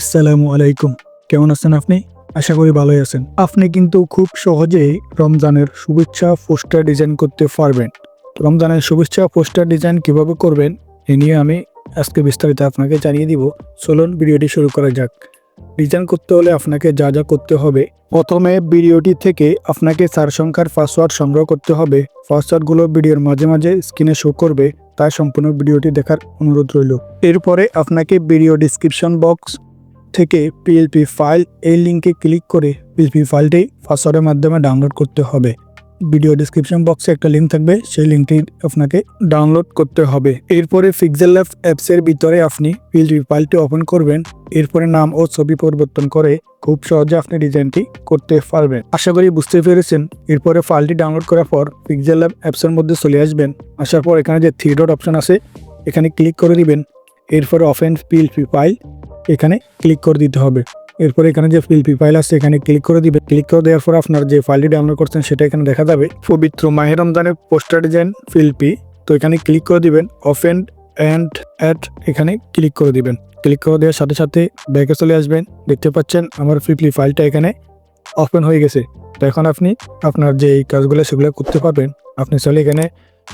আসসালামু আলাইকুম। কেমন আছেন আপনি? আশা করি ভালোই আছেন। আপনি কিন্তু খুব সহজেই রমজানের শুভেচ্ছা পোস্টার ডিজাইন করতে পারবেন। রমজানের শুভেচ্ছা পোস্টার ডিজাইন কীভাবে করবেন, এ নিয়ে আমি আজকে বিস্তারিত আপনাকে জানিয়ে দিব। চলুন ভিডিওটি শুরু করা যাক। ডিজাইন করতে হলে আপনাকে যা যা করতে হবে, প্রথমে ভিডিওটি থেকে আপনাকে চার সংখ্যার পাসওয়ার্ড সংগ্রহ করতে হবে। পাসওয়ার্ডগুলো ভিডিওর মাঝে মাঝে স্ক্রিনে শো করবে, তাই সম্পূর্ণ ভিডিওটি দেখার অনুরোধ রইল। এরপরে আপনাকে ভিডিও ডিসক্রিপশন বক্স থেকে পিএলপি ফাইল এই লিঙ্কে ক্লিক করে পিএলপি ফাইলটি পাসওয়ার্ডের মাধ্যমে ডাউনলোড করতে হবে। ভিডিও ডিসক্রিপশন বক্সে একটা লিঙ্ক থাকবে, সেই লিঙ্কটি আপনাকে ডাউনলোড করতে হবে। এরপরে ফিক্সেল ল্যাব অ্যাপসের ভিতরে আপনি পিএলপি ফাইলটি ওপেন করবেন। এরপরে নাম ও ছবি পরিবর্তন করে খুব সহজে আপনি ডিজাইনটি করতে পারবেন। আশা করি বুঝতে পেরেছেন। এরপরে ফাইলটি ডাউনলোড করার পর পিক্সেল ল্যাব অ্যাপসের মধ্যে চলে আসবেন। আসার পর এখানে যে থ্রি ডট অপশন আছে, এখানে ক্লিক করে দিবেন। এরপরে অফেন্স পিএলপি ফাইল এখানে ক্লিক করে দিতে হবে। এরপরে এখানে যে পিএলপি ফাইল আছে, এখানে ক্লিক করে দিবেন ক্লিক করে দেওয়ার পর আপনার যে ফাইলটি ডাউনলোড করছেন, সেটা এখানে দেখা যাবে। পবিত্র মাহের রমজানের পোস্টার ডিজাইন পিএলপি তো এখানে ক্লিক করে দিবেন। অফেন অ্যান্ড অ্যাড এখানে ক্লিক করে দিবেন। ক্লিক করে দেওয়ার সাথে সাথে ব্যাকে চলে আসবেন। দেখতে পাচ্ছেন আমার পিপলি ফাইলটা এখানে ওপেন হয়ে গেছে। তো এখন আপনি আপনার যে এই কাজগুলো, সেগুলো করতে পারবেন। আপনি চাইলে এখানে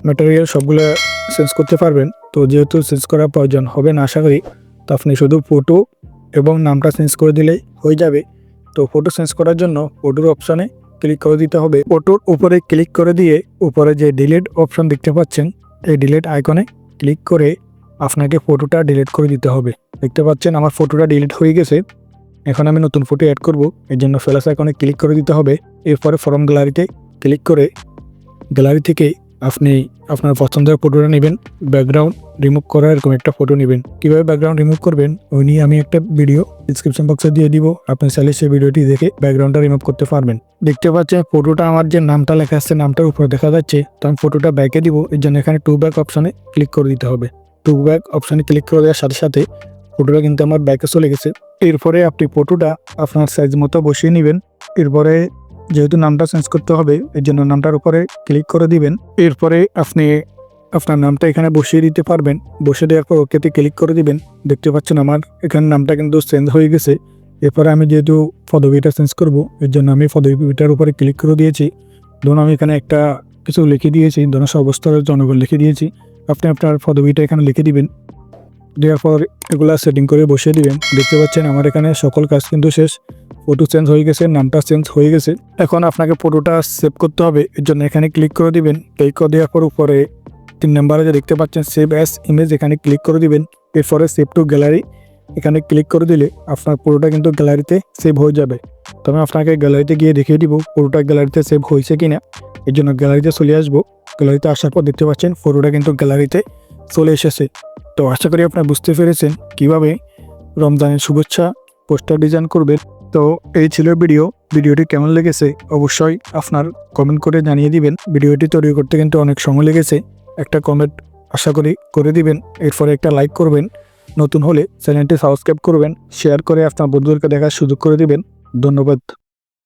ম্যাটেরিয়াল সবগুলো চেঞ্জ করতে পারবেন। তো যেহেতু চেঞ্জ করার প্রয়োজন হবে না, আশা করি তো আপনি শুধু ফটো এবং নামটা চেঞ্জ করে দিলেই হয়ে যাবে। তো ফটো চেঞ্জ করার জন্য ফটোর অপশানে ক্লিক করে দিতে হবে। ফটোর উপরে ক্লিক করে দিয়ে উপরে যে ডিলিট অপশন দেখতে পাচ্ছেন, এই ডিলিট আইকনে ক্লিক করে আপনাকে ফটোটা ডিলিট করে দিতে হবে। দেখতে পাচ্ছেন আমার ফটোটা ডিলিট হয়ে গেছে। এখন আমি নতুন ফটো অ্যাড করব। এর জন্য ফেলাস আইকনে ক্লিক করে দিতে হবে। এরপরে ফরম গ্যালারিতে ক্লিক করে গ্যালারি থেকে আপনি আপনার পছন্দের ফটোটা নেবেন ব্যাকগ্রাউন্ড রিমুভ করা এরকম একটা ফটো নেবেন। কীভাবে ব্যাকগ্রাউন্ড রিমুভ করবেন, ওই নিয়ে আমি একটা ভিডিও ডিসক্রিপশন বক্সে দিয়ে দিব, আপনি চাইলে সেই ভিডিওটি দেখে ব্যাকগ্রাউন্ডটা রিমুভ করতে পারবেন। দেখতে পাচ্ছেন ফটোটা আমার যে নামটা লেখা আছে, নামটার উপরে দেখা যাচ্ছে, তো আমি ফটোটা ব্যাকে দিব, এর জন্য এখানে টু ব্যাক অপশানে ক্লিক করে দিতে হবে। টু ব্যাক অপশানে ক্লিক করে দেওয়ার সাথে সাথে ফটোটা কিন্তু আমার ব্যাকে চলে গেছে। এরপরে আপনি ফটোটা আপনার সাইজ মতো বসিয়ে নেবেন, এরপরে যেহেতু নামটা চেঞ্জ করতে হবে, এর জন্য নামটার উপরে ক্লিক করে দিবেন। এরপরে আপনি আপনার নামটা এখানে বসিয়ে দিতে পারবেন। বসে দেওয়ার পর ওকেতে ক্লিক করে দিবেন। দেখতে পাচ্ছেন আমার এখানে নামটা কিন্তু চেঞ্জ হয়ে গেছে। এরপরে আমি যেহেতু পদবিটা চেঞ্জ করব, এর জন্য আমি পদবিটার উপরে ক্লিক করে দিয়েছি। ধরুন আমি এখানে একটা কিছু লিখে দিয়েছি, ধরুন সর্বস্তরের জনগণ লিখে দিয়েছি। আপনি আপনার পদবিটা এখানে লিখে দিবেন। দেওয়ার পর এগুলো সেটিং করে বসিয়ে দিবেন। দেখতে পাচ্ছেন আমার এখানে সকল কাজ কিন্তু শেষ। ফটো চেঞ্জ হয়ে গেছে, নামটা চেঞ্জ হয়ে গেছে। এখন আপনাকে ফটোটা সেভ করতে হবে, এর জন্য এখানে ক্লিক করে দিবেন। ক্লিক করে দেওয়ার পর উপরে তিন নাম্বারে যে দেখতে পাচ্ছেন সেভ অ্যাস ইমেজ এখানে ক্লিক করে দিবেন। এরপরে সেভ টু গ্যালারি এখানে ক্লিক করে দিলে আপনার পুরোটা কিন্তু গ্যালারিতে সেভ হয়ে যাবে। তবে আপনাকে গ্যালারিতে গিয়ে দেখিয়ে দিব পুরোটা গ্যালারিতে সেভ হয়েছে কিনা। এর জন্য গ্যালারিতে চলে আসব। গ্যালারিতে আসার পর দেখতে পাচ্ছেন ফটোটা কিন্তু গ্যালারিতে চলে এসেছে। তো আশা করি আপনারা বুঝতে পেরেছেন কীভাবে রমজানের শুভেচ্ছা পোস্টার ডিজাইন করবেন। তো এই ছিল ভিডিও। ভিডিওটি কেমন লেগেছে অবশ্যই আপনার কমেন্ট করে জানিয়ে দিবেন। ভিডিওটি তৈরি করতে কিন্তু অনেক সময় লেগেছে। একটা কমেন্ট আশা করি করে দিবেন। এরপরে একটা লাইক করবেন। নতুন হলে চ্যানেলটি সাবস্ক্রাইব করবেন। শেয়ার করে আপনার বন্ধুদেরকে দেখার সুযোগ করে দিবেন। ধন্যবাদ।